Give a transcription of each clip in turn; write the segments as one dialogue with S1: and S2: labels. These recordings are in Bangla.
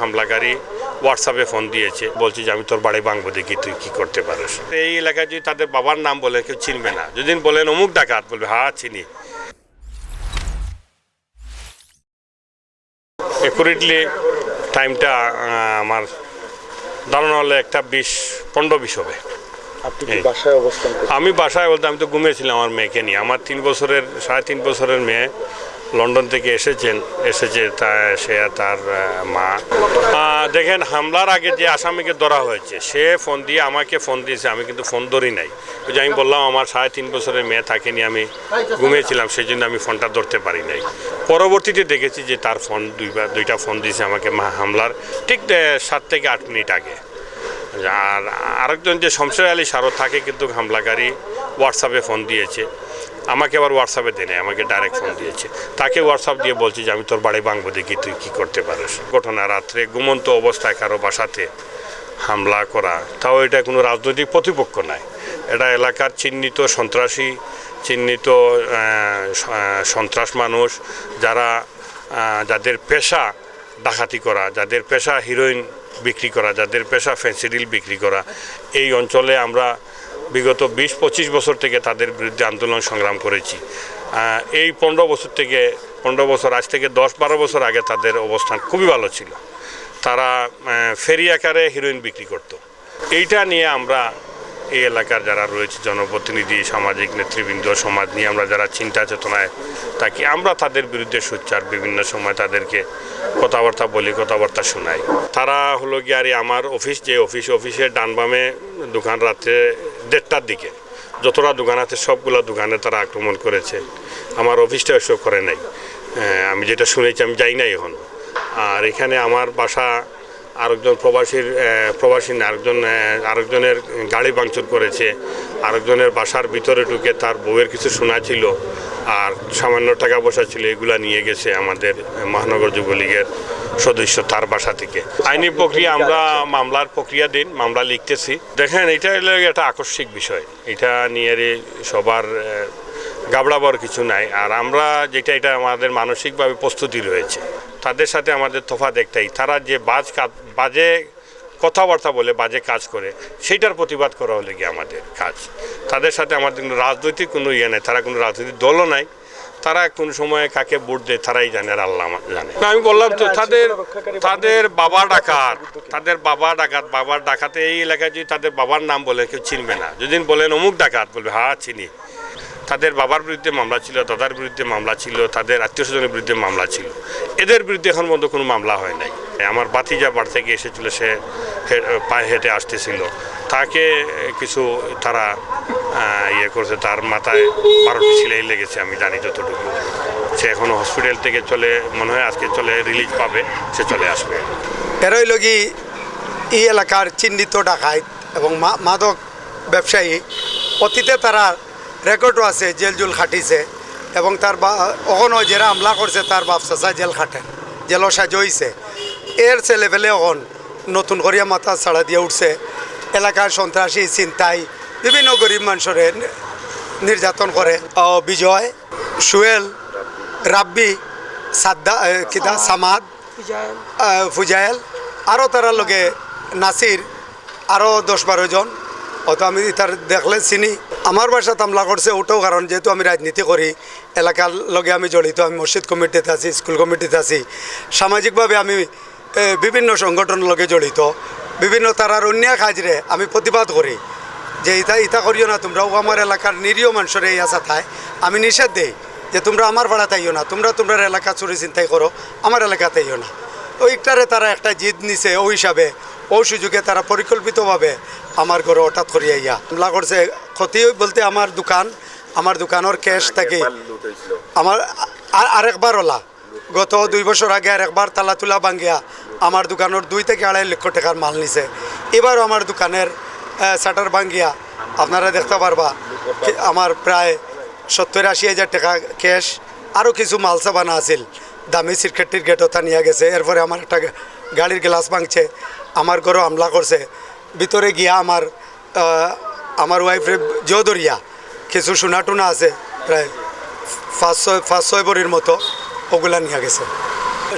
S1: হামলাকারী হোয়াটসঅ্যাপে ফোন দিয়েছে। বলছি যে আমি তোর বাড়ি ভাঙবো দেখি তুই কি করতে পারিস? এই এলাকায় যদি তাদের বাবার নাম বলে কেউ চিনবে না। যদি বলেন অমুক ডাকাত বলবে হ্যাঁ চিনি। একুরেটলি টাইমটা আমার ধারণা হলে একটা বিশ পনেরো বিশ হবে।
S2: করছেন?
S1: আমি বাসায় বলতে আমি তো ঘুমিয়েছিলাম আমার মেয়েকে নিয়ে। আমার তিন বছরের সাড়ে তিন বছরের মেয়ে লন্ডন থেকে এসেছেন, এসেছে তা, সে তার মা। দেখেন, হামলার আগে যে আসামিকে ধরা হয়েছে, সে ফোন দিয়ে আমাকে ফোন দিয়েছে, আমি কিন্তু ফোন ধরি নাই। ওই যে আমি বললাম, আমার সাড়ে তিন বছরের মেয়ে তাকে নিয়ে আমি ঘুমিয়েছিলাম সেই জন্য আমি ফোনটা ধরতে পারি নাই। পরবর্তীতে দেখেছি যে তার ফোন দুইবার, দুইটা ফোন দিয়েছে আমাকে মা হামলার, ঠিক সাত থেকে আট মিনিট আগে। আর আরেকজন যে শমশের আলী সারো থাকে কিন্তু হামলাকারী হোয়াটসঅ্যাপে ফোন দিয়েছে। আমাকে আবার হোয়াটসঅ্যাপে দেয় আমাকে ডাইরেক্ট ফোন দিয়েছে। তাকে হোয়াটসঅ্যাপ দিয়ে বলছি যে, আমি তোর বাড়ি ভাঙবো দেখি তুই কী করতে পারিস। ঘটনা রাত্রে ঘুমন্ত অবস্থায় কারও বাসাতে হামলা করা। তাও এটা কোনো রাজনৈতিক প্রতিপক্ষ নাই। এটা এলাকার চিহ্নিত সন্ত্রাসী, চিহ্নিত সন্ত্রাস মানুষ যারা যাদের পেশা ডাকাতি করা, যাদের পেশা হিরোইন বিক্রি করা, যাদের পেশা ফেন্সিডিল বিক্রি করা। এই অঞ্চলে আমরা বিগত বিশ পঁচিশ বছর থেকে তাদের বিরুদ্ধে আন্দোলন সংগ্রাম করেছি। এই পনেরো বছর থেকে, পনেরো বছর, আজ থেকে দশ বারো বছর আগে তাদের অবস্থান খুবই ভালো ছিল। তারা ফেরি আকারে হিরোইন বিক্রি করত। এইটা নিয়ে আমরা এই এলাকার যারা রয়েছে, জনপ্রতিনিধি, সামাজিক নেতৃবৃন্দ, সমাজ নিয়ে আমরা যারা চিন্তা চেতনায় থাকি, আমরা তাদের বিরুদ্ধে সোচ্চার, বিভিন্ন সময় তাদেরকে কথাবার্তা বলি, কথাবার্তা শোনাই। তারা হলো গিয়ে আর আমার অফিস, যে অফিস, অফিসের ডানবামে দোকান রাত্রে দেড়টার দিকে। যতটা দোকান আছে, সবগুলো দোকানে তারা আক্রমণ করেছে। আমার অফিসটা এসব করে নাই। আমি যেটা শুনেছি, আমি যাই নাই এখন। আর এখানে আমার বাসা আরেকজন প্রবাসীর প্রবাসী আরেকজন আরেকজনের গাড়ি ভাঙচুর করেছে। আরেকজনের বাসার ভিতরে ঢুকে তার বউয়ের কিছু শোনা ছিল আর সামান্য টাকা পয়সা ছিল, এগুলা নিয়ে গেছে আমাদের মহানগর যুবলীগের। সদস্য তার বাসা থেকে। আইনি প্রক্রিয়া আমরা মামলার প্রক্রিয়া দিন, মামলা লিখতেছি। দেখেন, এটা একটা আকস্মিক বিষয়। এটা নিয়ে সবার গাবড়াবার কিছু নাই। আর আমরা যেটা, এটা আমাদের মানসিকভাবে প্রস্তুতি রয়েছে। তাদের সাথে আমাদের তফাৎ একটাই। তারা যে বাজ বাজে কথাবার্তা বলে, বাজে কাজ করে, সেইটার প্রতিবাদ করা হলে কি আমাদের কাজ। তাদের সাথে আমাদের কোনো রাজনৈতিক কোনো ইয়ে নেই। তারা কোনো রাজনৈতিক দলও নাই। তারা কোন সময়ে কাকে ভোট দেয় তারাই জানে আর আল্লাহ জানে। আমি বললাম তো তাদের তাদের বাবা ডাকাত, তাদের বাবা ডাকাত, বাবার ডাকাতে এই এলাকায় যদি তাদের বাবার নাম বলে কেউ চিনবে না। যদি বলেন অমুক ডাকাত, বলবে হ্যাঁ চিনি। তাদের বাবার বিরুদ্ধে মামলা ছিল, দাদার বিরুদ্ধে মামলা ছিল, তাদের আত্মীয় স্বজনের বিরুদ্ধে মামলা ছিল। এদের বিরুদ্ধে এখন পর্যন্ত কোনো মামলা হয় নাই। আমার বাতিজা বাড়ি থেকে এসেছিল, সে পায়ে হেঁটে আসতেছিল। তাকে কিছু তারা ইয়ে করছে, তার মাথায় বারোটি সিলাই লেগেছে, আমি জানি যতটুকু। সে এখনও হসপিটাল থেকে চলে, মনে হয় আজকে চলে রিলিজ পাবে, সে চলে আসবে।
S3: এরই লগি এই এলাকার চিহ্নিত ডাকাইত এবং মাদক ব্যবসায়ী, অতীতে তারা রেকর্ডও আছে জেল জুল খাটিছে এবং তার বা অখনও যারা হামলা করছে, তার বাপ চাচা জেল খাটে জেলও সাজইছে এর ছেলেপেলে অখন নতুন করিয়া মাথা ছাড়া দিয়ে উঠছে। এলাকার সন্ত্রাসী চিন্তায় বিভিন্ন গরিব মানুষরে নির্যাতন করে। বিজয় সুয়েল রাব্বি সাদ্দা কিতা সামাদ আহ, ফুজাইল আরও তার লগে নাসির আরও দশ বারো জন। অত আমি তার দেখলে চিনি। আমার বাসাত হামলা করছে ওটাও কারণ যেহেতু আমি রাজনীতি করি এলাকার লগে আমি জড়িত আমি মসজিদ কমিটিতে আছি স্কুল কমিটিতে আছি। সামাজিকভাবে আমি বিভিন্ন সংগঠনের লগে জড়িত বিভিন্ন তারার অন্যায় কাজরে আমি প্রতিবাদ করি। যে ইতা ইতা করিও না তোমরাও আমার এলাকার নিরীহ মানুষের এই আশা থায়। আমি নিষেধ দেই যে তোমরা আমার ভাড়া তাইও না তোমরা তোমরা এলাকা চুরি চিন্তাই করো আমার এলাকা তাইও না। ওইটারে তারা একটা জিদ নিছে ও হিসাবে ও সুযোগে তারা পরিকল্পিতভাবে আমার ঘরে হঠাৎ করিয়া ইয়া হামলা করছে। ক্ষতি বলতে আমার দোকান আমার দোকানের ক্যাশ থাকে। আমার আরেকবার ওলা গত দুই বছর আগে আরেকবার তালা তুলা ভাঙ্গিয়া আমার দোকানের দুই থেকে আড়াই লক্ষ টাকার মাল নিছে। এবারও আমার দোকানের শাটার ভাঙ্গিয়া, আপনারা দেখতে পারবা আমার প্রায় সত্তর আশি হাজার টাকা ক্যাশ আরও কিছু মাল সাবানা আছিল। দামি সিরকেট টিরকেট ওটা নিয়ে গেছে। এরপরে আমার একটা গাড়ির গ্লাস ভাঙছে। আমার ঘরেও হামলা করছে। ভিতরে গিয়া আমার আমার ওয়াইফরে জোদরিয়া কিছু সোনা টুনা আছে, প্রায় পাঁচ ছয় পাঁচ ছয় বড়ির মতো, ওগুলা নিয়ে গেছে।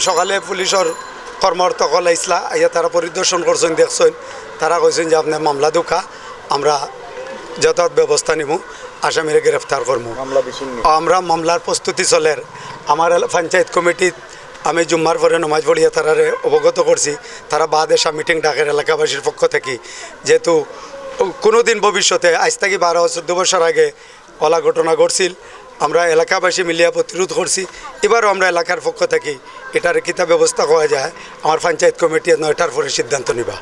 S3: সকালে পুলিশের কর্মরত কল আইসলা আইয়া তারা পরিদর্শন করছেন দেখছেন। তারা কইছেন যে আপনার মামলা দুখা আমরা যথাযথ ব্যবস্থা নিব আসামিরে গ্রেফতার করব আমরা মামলার প্রস্তুতি চলের আমার পঞ্চায়েত কমিটিত আমি জুম্মার পরে নমাজ পড়িয়া তারারে অবগত করছি। তারা বাদ এসা মিটিং ডাকের এলাকাবাসীর পক্ষ থেকে। যেহেতু কোনো দিন ভবিষ্যতে আজ থেকে বারো চোদ্দ বছর আগে অলা ঘটনা ঘটছিল। আমরা এলাকাবাসী মিলিয়া প্রতিরোধ করছি। এবারও আমরা এলাকার পক্ষ থেকে এটার কিতা ব্যবস্থা করা যায় আমার পঞ্চায়েত কমিটি নয়টার পরে সিদ্ধান্ত নিবা।